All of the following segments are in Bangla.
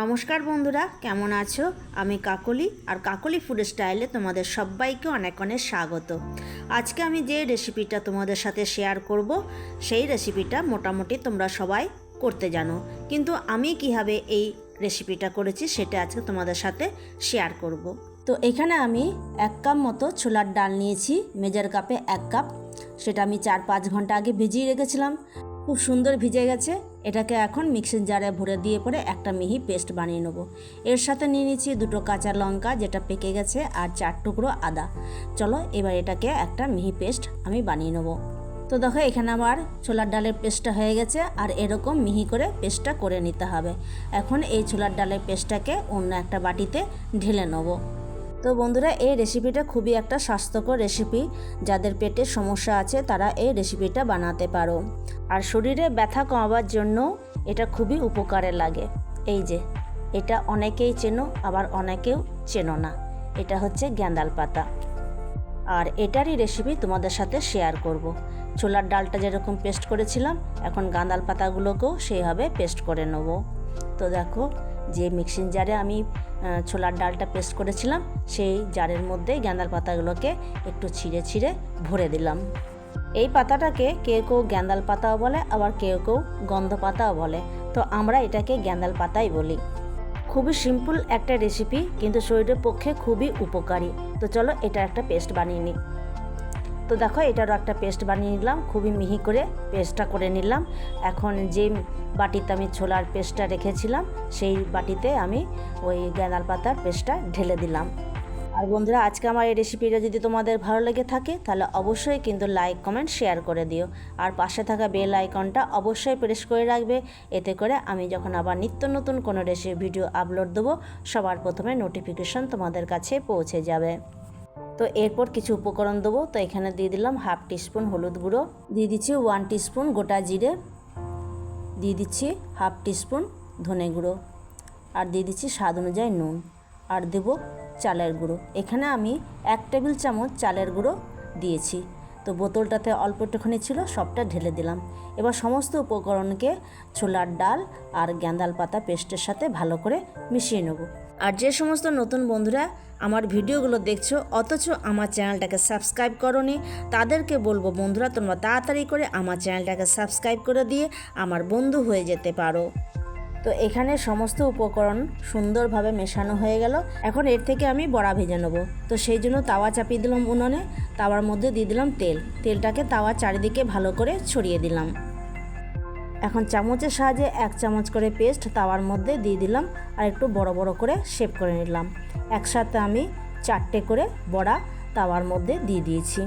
নমস্কার বন্ধুরা, কেমন আছো? আমি কাকলি, আর কাকলি ফুড স্টাইলে তোমাদের সবাইকে অনেক অনেক স্বাগত। আজকে আমি যে রেসিপিটা তোমাদের সাথে শেয়ার করব, সেই রেসিপিটা মোটামুটি তোমরা সবাই করতে জানো। কিন্তু আমি কীভাবে এই রেসিপিটা করেছি, সেটা আজকে তোমাদের সাথে শেয়ার করব। তো এখানে আমি এক কাপ মতো ছোলার ডাল নিয়েছি, মেজার কাপে এক কাপ। সেটা আমি চার পাঁচ ঘণ্টা আগে ভিজিয়ে রেখেছিলাম। খুব সুন্দর ভিজে গেছে। এটাকে এখন মিক্সির জারে ভরে দিয়ে পরে একটা মিহি পেস্ট বানিয়ে নেব। এর সাথে নিয়ে নিচ্ছি দুটো কাঁচা লঙ্কা, যেটা পেকে গেছে, আর চার টুকরো আদা। চলো, এবার এটাকে একটা মিহি পেস্ট আমি বানিয়ে নেব। তো দেখো, এখানে আমার ছোলার ডালের পেস্টটা হয়ে গেছে, আর এরকম মিহি করে পেস্টটা করে নিতে হবে। এখন এই ছোলার ডালের পেস্টটাকে অন্য একটা বাটিতে ঢেলে নেব। তো বন্ধুরা, এই রেসিপিটা খুবই একটা স্বাস্থ্যকর রেসিপি যাদের পেটের সমস্যা আছে, তারা এই রেসিপিটা বানাতে পারো। আর শরীরে ব্যথা কমাবার জন্য এটা খুবই উপকারে লাগে। এই যে, এটা অনেকেই চেনো, আবার অনেকেও চেনো না। এটা হচ্ছে গ্যান্দাল পাতা। আর এটারই রেসিপি তোমাদের সাথে শেয়ার করব। ছোলার ডালটা যেরকম পেস্ট করেছিলাম, এখন গাঁদাল পাতাগুলোকেও সেইভাবে পেস্ট করে নেব। তো দেখো যে মিক্সিং জারে আমি ছোলার ডালটা পেস্ট করেছিলাম, সেই জারের মধ্যে গ্যাঁদাল পাতাগুলোকে একটু ছিঁড়ে ছিঁড়ে ভরে দিলাম। এই পাতাটাকে কেউ কেউ গ্যাঁদাল পাতাও বলে, আবার কেউ কেউ গন্ধ পাতাও বলে। তো আমরা এটাকে গ্যাঁদাল পাতাই বলি। খুবই সিম্পল একটা রেসিপি, কিন্তু শরীরের পক্ষে খুবই উপকারী। তো চলো এটা একটা পেস্ট বানিয়ে নিই। তো দেখো, এটারও একটা পেস্ট বানিয়ে নিলাম, খুবই মিহি করে পেস্টটা করে নিলাম। এখন যে বাটিতে আমি ছোলার পেস্টটা রেখেছিলাম, সেই বাটিতে আমি ওই গ্যাঁদাল পাতার পেস্টটা ঢেলে দিলাম। আর বন্ধুরা, আজকে আমার এই রেসিপিটা যদি তোমাদের ভালো লেগে থাকে, তাহলে অবশ্যই কিন্তু লাইক কমেন্ট শেয়ার করে দিও। আর পাশে থাকা বেল আইকনটা অবশ্যই প্রেস করে রাখবে, এতে করে আমি যখন আবার নিত্য নতুন কোনো রেসিপি ভিডিও আপলোড দেবো, সবার প্রথমে নোটিফিকেশন তোমাদের কাছে পৌঁছে যাবে। তো এরপর কিছু উপকরণ দেবো। তো এখানে দিয়ে দিলাম হাফ টিস্পুন হলুদ গুঁড়ো, দিয়ে দিচ্ছি ওয়ান টিস্পুন গোটা জিরে, দিয়ে দিচ্ছি হাফ টিস্পুন ধনে গুঁড়ো আর দিয়ে দিচ্ছি স্বাদ অনুযায়ী নুন আর দেব চালের গুঁড়ো। এখানে আমি এক টেবিল চামচ চালের গুঁড়ো দিয়েছি। তো বোতলটাতে অল্প একটুখানি ছিল, সবটা ঢেলে দিলাম। এবার সমস্ত উপকরণকে ছোলার ডাল আর গ্যাঁদাল পাতা পেস্টের সাথে ভালো করে মিশিয়ে নেব। আর যে সমস্ত নতুন বন্ধুরা আমার ভিডিওগুলো দেখছ, অথচ আমার চ্যানেলটাকে সাবস্ক্রাইব করনি, তাদেরকে বলব বন্ধুরা, তোমরা তাড়াতাড়ি করে আমার চ্যানেলটাকে সাবস্ক্রাইব করে দিয়ে আমার বন্ধু হয়ে যেতে পারো। তো এখানে সমস্ত উপকরণ সুন্দরভাবে মেশানো হয়ে গেল। এখন এর থেকে আমি বড়া ভেজে নেব। তো সেই জন্য তাওয়া চাপিয়ে দিলাম উনুনে, তাওয়ার মধ্যে দিয়ে দিলাম তেল। তেলটাকে তাওয়া চারিদিকে ভালো করে ছড়িয়ে দিলাম। এখন চামচের সাহায্যে এক চামচ করে পেস্ট তাওয়ার মধ্যে দিয়ে দিলাম আর একটু বড় বড় করে শেপ করে নিলাম। একসাথে আমি চারটে করে বড়া তাওয়ার মধ্যে দিয়ে দিয়েছি।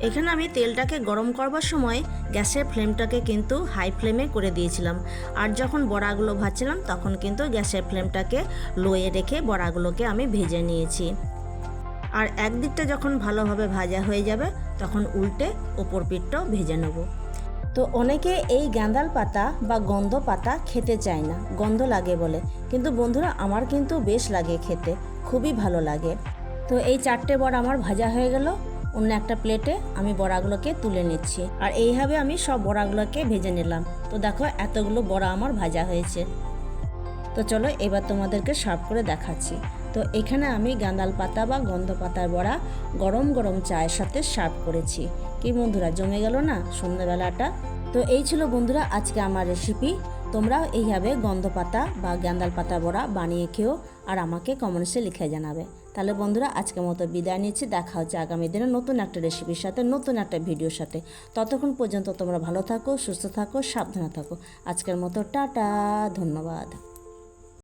এখানে আমি তেলটাকে গরম করবার সময় গ্যাসের ফ্লেমটাকে কিন্তু হাই ফ্লেমে করে দিয়েছিলাম। আর যখন বড়াগুলো ভাজছিলাম, তখন কিন্তু গ্যাসের ফ্লেমটাকে লোয়ে রেখে বড়াগুলোকে আমি ভেজে নিয়েছি। আর একদিকটা যখন ভালোভাবে ভাজা হয়ে যাবে, তখন উল্টে ওপর পিঠটাও ভেজে নেব। তো অনেকে এই গ্যাঁদাল পাতা বা গন্ধ পাতা খেতে চায় না, গন্ধ লাগে বলে। কিন্তু বন্ধুরা, আমার কিন্তু বেশ লাগে খেতে, খুবই ভালো লাগে। তো এই চারটে বড়া আমার ভাজা হয়ে গেল। অন্য একটা প্লেটে আমি বড়াগুলোকে তুলে নিচ্ছি। আর এইভাবে আমি সব বড়াগুলোকে ভেজে নিলাম। তো দেখো, এতগুলো বড়া আমার ভাজা হয়েছে। তো চলো, এবার তোমাদেরকে সার্ভ করে দেখাচ্ছি। তো এখানে আমি গাঁদাল পাতা বা গন্ধ পাতার বড়া গরম গরম চায়ের সাথে সার্ভ করেছি। কি বন্ধুরা, জমে গেল না সন্ধ্যাবেলাটা? তো এই ছিল বন্ধুরা আজকে আমার রেসিপি তোমরাও এইভাবে গন্ধ পাতা বা গ্যান্দাল পাতা বড়া বানিয়ে খেও আর আমাকে কমেন্টসে লিখে জানাবে। তাহলে বন্ধুরা আজকের মতো বিদায় নিচ্ছি। দেখা হচ্ছে আগামী দিনে নতুন একটা রেসিপির সাথে, নতুন একটা ভিডিওর সাথে। ততক্ষণ পর্যন্ত তোমরা ভালো থাকো, সুস্থ থাকো, সাবধানে থাকো। আজকের মতো টাটা, ধন্যবাদ।